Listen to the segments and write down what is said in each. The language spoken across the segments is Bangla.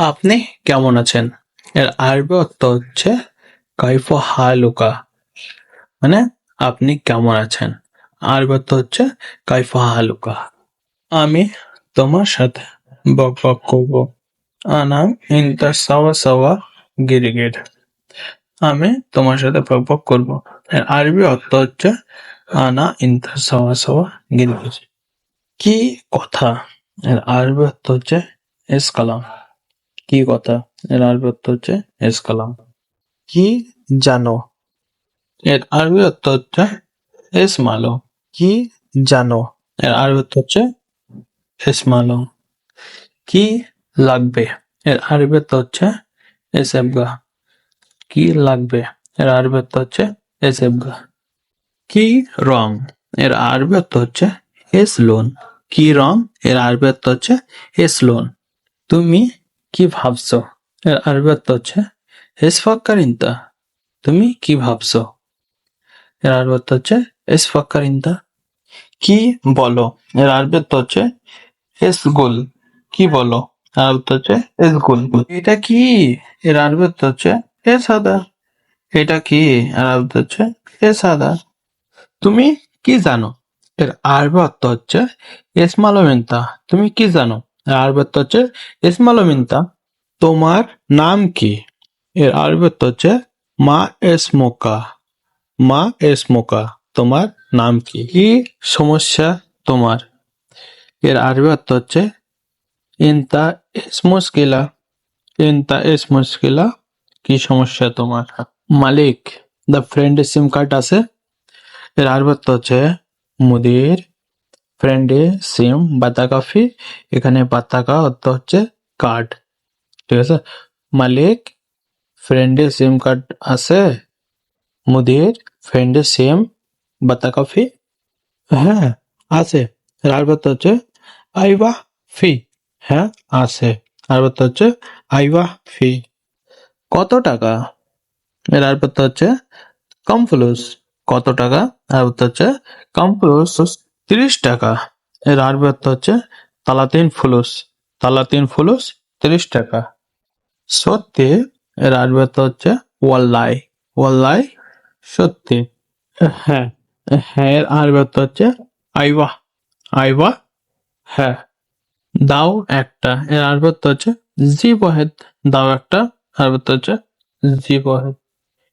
আপনি কেমন আছেন? এর আরবি অর্থ হচ্ছে, কাইফ হালুকা। মানে আপনি কেমন আছেন? আরবি অর্থ হচ্ছে, কাইফ হালুকা। আমি তোমার সাথে বক বক করব। আনা ইন্টার সাওয়া সাওয়া গিরিগির। আমি তোমার সাথে বক বক করব। এর আরবি অর্থ হচ্ছে, আনা ইন্টার সাওয়া সাওয়া গিরিগির। কি কথা? এর আরবি অর্থ হচ্ছে, এস কালাম। কি কথা? এর আরবি অর্থ হচ্ছে এস কালাম। কি জানো? এর আরবি অর্থ হচ্ছে এস মালো। কি জানো? এর আরবি অর্থ হচ্ছে এস মালো। কি লাগবে? এর আরবি অর্থ হচ্ছে এস এবগা কি লাগবে? এর আরবি অর্থ হচ্ছে এস এবগা কি রং? এর আরবি অর্থ হচ্ছে এস লোন। কি রং? এর আরবি অর্থ হচ্ছে এস লোন। তুমি কি ভাবছ? এর আরবি অর্থ হচ্ছে। এস ফাক্কারিন্তা, তুমি কি ভাবছ? এর আরবি অর্থ হচ্ছে, এস ফাক্কারিন্তা, কি বলো? এর আরবি অর্থ হচ্ছে, এস গুল, কি বলো? আরবি অর্থ হচ্ছে, এস গুল এটা কি? এর আরবি অর্থ হচ্ছে এ সাদা এটা কি? এর আরবি হচ্ছে এ সাদা তুমি কি জানো? এর আরবি অর্থ হচ্ছে এসমালোমিন্তা তুমি কি জানো? এর আরবি অর্থ হচ্ছে এসমালোমিন্তা তোমার নাম কি? এর আরবি অর্থ হচ্ছে মা এসমোকা। মা এসমোকা, তোমার নাম কি? কি সমস্যা তোমার? এর আরবি অর্থ হচ্ছে ইনতা এস মুশকিলা ইনতা এস মুশকিলা কি সমস্যা তোমার? মালিক দ্য ফ্রেন্ড সিম কার্ড আছে। এর আরবি অর্থ হচ্ছে মুদির ফ্রেন্ডে, সিম বাতাকাফি এখানে বাতাকা অর্থ হচ্ছে কার্ড ঠিক আছে? মালিক, ফ্রেন্ডে সিম কার্ড আছে, মুদির, ফ্রেন্ডে সিম বাতাকাফি হ্যাঁ আছে। এর আরবি হচ্ছে আইবা ফি। হ্যাঁ আছে। আরবি অর্থ হচ্ছে আইবা ফি। কত টাকা? এর আরবি অর্থ হচ্ছে কম ফুলুস কত টাকা? আর অর্থ হচ্ছে কম ফুলুস তিরিশ টাকা। এর আরবি অর্থ হচ্ছে তালাতিন ফুলুস। তালাতিন ফুলুস তিরিশ টাকা। সত্যি, এর আরবি অর্থ হচ্ছে ওয়াল্লাই ওয়াল্লাই সত্যি। হ্যাঁ হ্যাঁ এর আরবি অর্থ হচ্ছে আইবা আইবা হ্যাঁ। দাও একটা। এর আরবি অর্থ হচ্ছে জি ওয়াহেদ দাও একটা। আরবি অর্থ হচ্ছে জি ওয়াহেদ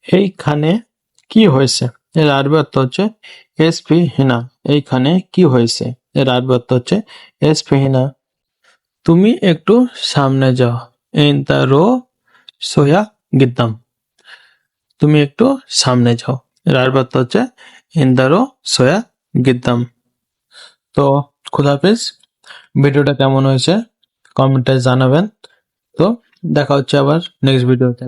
এইখানে কি হয়েছে? এর আরবি অর্থ হচ্ছে এসপি হিনা এইখানে কি হয়েছে? এর আরবি অর্থ হচ্ছে এসপি হিনা তুমি একটু সামনে যাও। ইনতা রো সোয়া গিদ্দাম। তুমি একটু সামনে যাও। এর আরবি অর্থ হচ্ছে ইনতা রো সোয়া গিদ্দাম। তো খুদাফিজ ভিডিওটা কেমন হয়েছে? কমেন্টে জানাবেন। তো, দেখা হচ্ছে আবার নেক্সট ভিডিওতে